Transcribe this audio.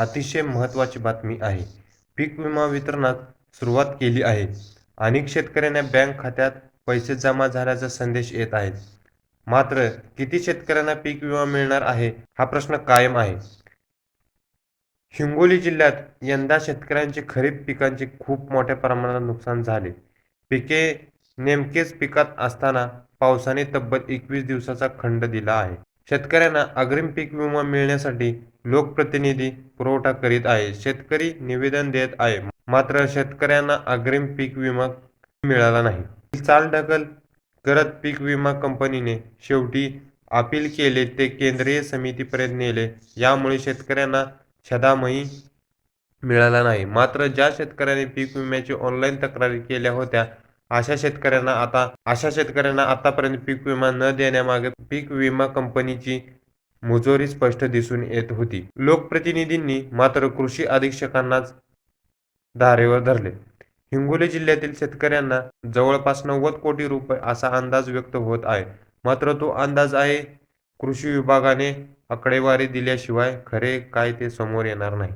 अतिशय महत्त्वाची बातमी आहे. पीक विमा वितरणात सुरुवात केली आहे अनेक शेतकऱ्यांना बँक खात्यात पैसे जमा झाल्याचा संदेश येत आहेत मात्र किती शेतकऱ्यांना पीक विमा मिळणार आहे हा प्रश्न कायम आहे. हिंगोली जिल्ह्यात यंदा शेतकऱ्यांचे खरीप पिकांचे खूप मोठ्या प्रमाणात नुकसान झाले. पिके नेमकेच पिकात असताना पावसाने तब्बल एकवीस दिवसाचा खंड दिला आहे. शेतकऱ्यांना अग्रिम पीक विमा मिळण्यासाठी लोकप्रतिनिधी पुरवठा करीत आहे. शेतकरी निवेदन देत आहे. मात्र शेतकऱ्यांना अग्रिम पीक विमा मिळाला नाही. चालढकल करत पीक विमा कंपनीने शेवटी अपील केले. ते केंद्रीय समितीपर्यंत नेले. यामुळे शेतकऱ्यांना छदामही मिळाला नाही. मात्र ज्या शेतकऱ्यांनी पीक विम्याची ऑनलाईन तक्रारी केल्या होत्या अशा शेतकऱ्यांना आता अशा शेतकऱ्यांना आतापर्यंत पीक विमा न देण्यामागे पीक विमा कंपनीची मुजोरी स्पष्ट दिसून येत होती. लोकप्रतिनिधींनी मात्र कृषी अधीक्षकांनाच धारेवर धरले. हिंगोली जिल्ह्यातील शेतकऱ्यांना जवळपास नव्वद कोटी रुपये असा अंदाज व्यक्त होत आहे. मात्र तो अंदाज आहे कृषी विभागाने आकडेवारी दिल्याशिवाय खरे काय ते समोर येणार नाही.